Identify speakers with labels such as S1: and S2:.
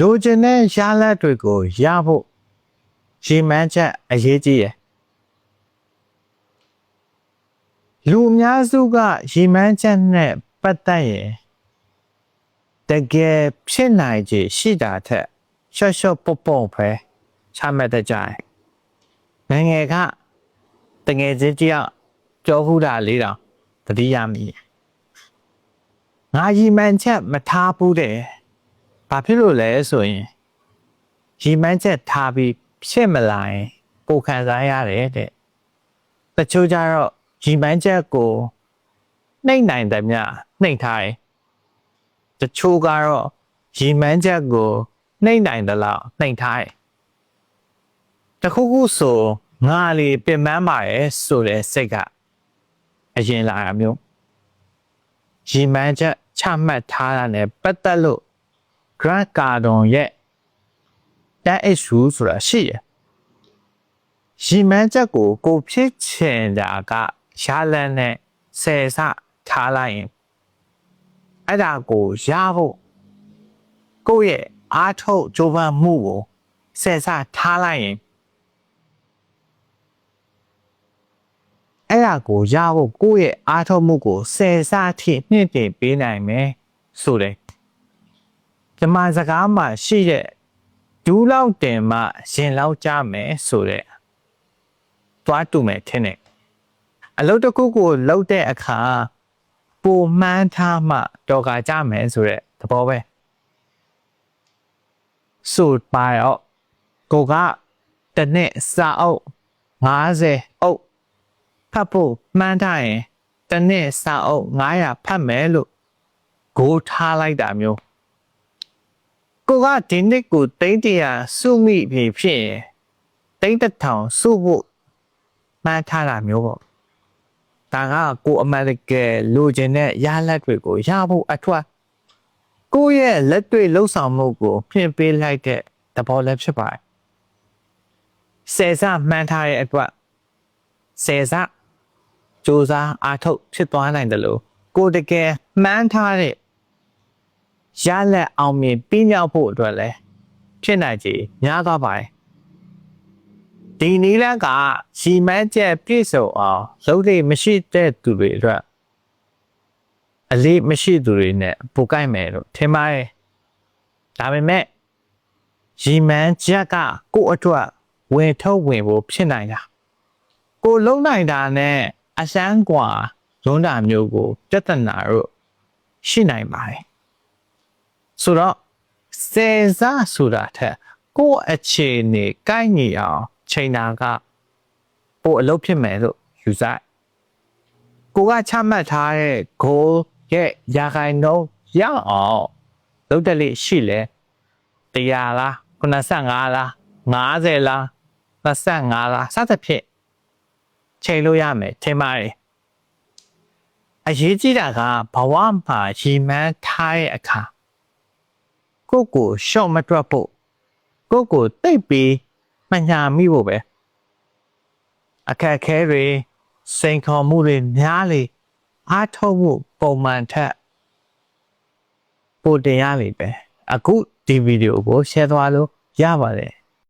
S1: လိုချင်တဲ့ရလဒ်တွေကိုရဖို့ရေမှန်းချက်အရေးကြီးရယ်လူအများစုကရေမှန်းချက်နဲ့ပတ်သက်ရင်တကယ်ဖြစ်နိုင်ခြေရှိတာထက်ရှော့ရှော့ပေါ့ပေါ့ပဲချမှတ်တတ်ကြတယ်ငယ်ငယ်ကတငယ်ချင်းတယောက်ကြောဟုတာလေးတောင်တတိယမိတယ်ငါရီမှန်းချက်မထားဘူးတဲ့ ဘာဖြစ်လို့လဲဆိုရင်ရီမှန်းချက်ထားပြီးဖြစ်မလာရင်ပိုခံစားရတယ်တဲ့တချို့ကြတော့ရီမှန်းချက်ကိုနှိမ့်နိုင်တယ်မြနှိမ့်ထားတယ်တချို့ကတော့ရီမှန်းချက်ကိုနှိမ့်နိုင်တယ်လို့နှိမ့်ထားတယ်တခုခုဆိုငါလေပင်ပန်းပါရဲ့ဆိုတဲ့စိတ်ကအရင်လာတာမျိုးရီမှန်းချက်ချမှတ်ထားတာ ਨੇ ပတ်သက်လို့ Grant Cardone ရဲ့တက်အစ်ရူဆိုတာရှိရယ်ရီမှန်းချက်ကိုကိုဖြစ်ချင်တာကရှားလန်းနဲ့ဆယ်ဆထားလိုက်ရင်အဲ့ဒါကိုရဖို့ကိုယ့်ရဲ့အားထုတ်ကြိုးပမ်းမှုကိုဆယ်ဆထားလိုက်ရင်အဲ့ဒါကိုရဖို့ကိုယ့်ရဲ့အားထုတ်မှုကိုဆယ်ဆထိနှင့်တင်ပေးနိုင်မယ်ဆိုတယ် ဓမ္မစကားမှာရှိတဲ့ဒူးလောက်တင်မှရင်လောက်ကြမယ်ဆိုတဲ့သွားတူမယ်ထင်တယ်အလုပ်တစ်ခုကိုလုပ်တဲ့အခါပုံမှန်ထားမှတော်ကကြမယ်ဆိုတဲ့သဘောပဲဆိုပါတော့ကိုကတစ်နှစ်စာအုပ်50အုပ်ဖတ်ဖို့မှန်းထားရင်တစ်နှစ်စာအုပ်900ဖတ်မယ်လို့ဂိုးထားလိုက်တာမျိုး ကိုကဒီနှစ်ကိုတိတ်တရာစုမိပြီဖြစ်ရင်တိတ်တထောင်စုဖို့မှန်းထားတာမျိုးပေါ့ဒါကကိုအမတ်ကယ်လိုချင်တဲ့ရလက်တွေကိုရဖို့အထွတ်ကိုယ့်ရဲ့လက်တွေ့လှုပ်ဆောင်မှုကိုဖြင့်ပေးလိုက်တဲ့သဘောလည်းဖြစ်ပါတယ်ဆယ်စမှန်းထားတဲ့အတွက်ဆယ်စစ조사အားထုတ်ဖြစ်သွားနိုင်တယ်လို့ကိုတကယ်မှန်းထားတဲ့ ရလက်အောင်မြင်ပြီးမြောက်ဖို့အတွက်လဲဖြစ်နိုင်ခြေများကားပါတယ်ဒီနီလန်းကစီမံချက်ပြည့်စုံအောင်လုပ်လေမရှိတဲ့သူတွေအတွက်အလေးမရှိသူတွေနဲ့ပိုကိုက်မယ်လို့ထင်ပါတယ်ဒါပေမဲ့ရီမန်ချက်ကကို့အတွက်ဝင်ထုတ်ဝင်ဖို့ဖြစ်နိုင်တာကိုလုံးနိုင်တာနဲ့အစမ်းကွာလွန်းတာမျိုးကိုပြဿနာတို့ရှိနိုင်ပါတယ် ဆိုတော့စေစားဆိုတာထက်ကိုယ့်အခြေအနေကိုက်ညီအောင်ချိန်တာကပိုအလုပ်ဖြစ်မယ်လို့ယူဆကိုကချမှတ်ထားတဲ့ goal ရဲ့ရာခိုင်နှုန်းရအောင်လုပ်တယ်လေရှိလဲ100လား95လား50လား25လားစသဖြင့်ချိန်လို့ရမယ်ထင်ပါတယ်အရေးကြီးတာကဘဝမှာရီမန်းထားတဲ့အခါ ကိုယ့်ကိုရှော့မတွက်ဖို့ကိုယ့်ကိုတိတ်ပြီးမညာမိဖို့ပဲအခက်အခဲတွေစိန်ခေါ်မှုတွေများလေအားထုတ်မှုပုံမှန်ထက်ပိုတင်ရလိမ့်ပဲအခုဒီဗီဒီယိုကို share သွားလို့ရပါတယ်